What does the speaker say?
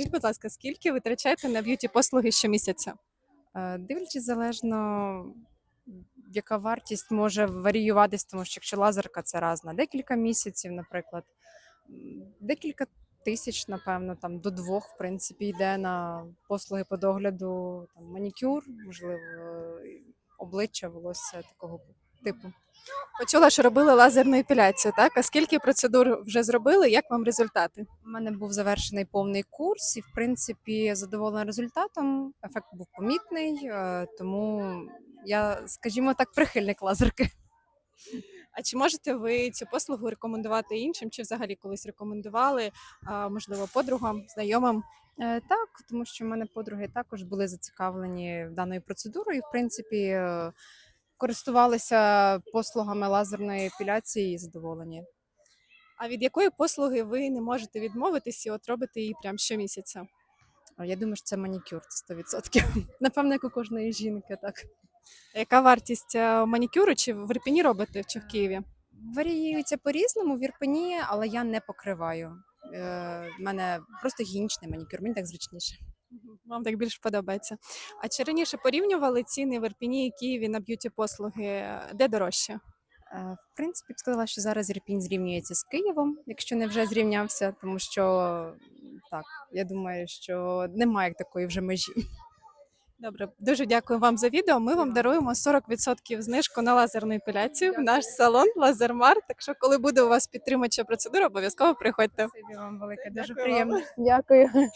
Скажіть, будь ласка, скільки ви витрачаєте на б'юті послуги щомісяця? Е, Дивлячись залежно, яка вартість може варіюватись, тому що якщо лазерка це раз на декілька місяців, наприклад, декілька тисяч, напевно, там до двох, в принципі, йде на послуги по догляду, там, манікюр, можливо, обличчя, волосся такого типу. Почула, що робили лазерну епіляцію, так? А скільки процедур вже зробили? Як вам результати? У мене був завершений повний курс, і в принципі задоволена результатом. Ефект був помітний, е, тому я, скажімо так, прихильник лазерки. А чи можете ви цю послугу рекомендувати іншим, чи взагалі колись рекомендували, можливо, подругам, знайомим? Е, Так, тому що в мене подруги також були зацікавлені даною процедурою. В принципі, е, користувалися послугами лазерної епіляції і задоволені. А від якої послуги ви не можете відмовитись і от робите її прямо щомісяця? Я думаю, що це манікюр, це 100%. Напевно, як у кожної жінки, так. Яка вартість е, манікюру? Чи в Ірпіні робите, чи в Києві? Варіюється по-різному в Ірпені, але я не покриваю. Е, в мене просто гігієнічний манікюр, мені так зручніше. Вам так більше подобається. А чи раніше порівнювали ціни в Ірпіні і Києві на б'юті послуги? Де дорожче? Е, В принципі, б сказала, що зараз Ірпінь зрівнюється з Києвом, якщо не вже зрівнявся, тому що так, я думаю, що немає такої вже межі. Добре, дуже дякую вам за відео. Ми вам даруємо 40% знижку на лазерну епіляцію в наш салон Лазермар. Так що, коли буде у вас підтримача процедура, обов'язково приходьте. Спасибі вам велике, дуже приємно. Дякую.